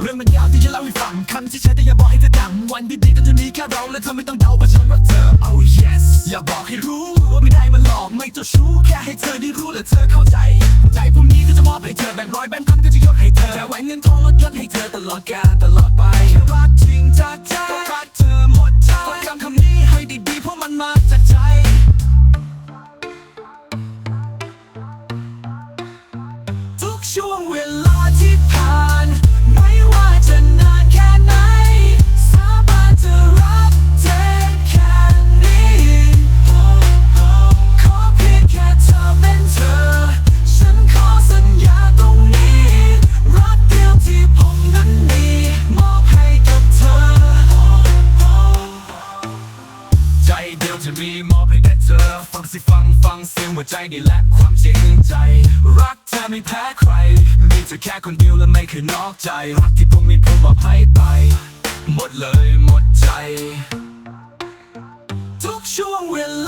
เรื่องมันยาวที่จะเล่าให้ฟังคำที่ใช้แต่อย่าบอกให้เธอดัง วันดีๆก็จะมีแค่เราและเธอไม่ต้องเดาว่าฉันรักเธอ oh yes อย่าบอกให้รู้ว่าไม่ได้มาหลอกไม่เจ้าชู้แค่ให้เธอได้รู้และเธอเข้าใจ ใจพวกนี้ก็จะมอบให้เธอแบ่งร้อยแบ่งพันก็จะยกให้เธอแค่แหวนเงินทองลดยศให้เธอตลอดกาลตลอดไปรักจริงจากใจรักเธอหมดใจจำคำนี้ให้ดีๆเพราะมันมาจากใจทุกช่วงเวลา เดีมีมอบให้แด่เธอ ฟังสิฟังฟังเสียงหัวใจนี่และความจริงใจ รักเธอไม่แพ้ใคร มีเธอแค่คนเดียวและไม่เคยนอกใจ รักที่ผมมีผมบอกให้ไป หมดเลยหมดใจ ทุกช่วงเวลา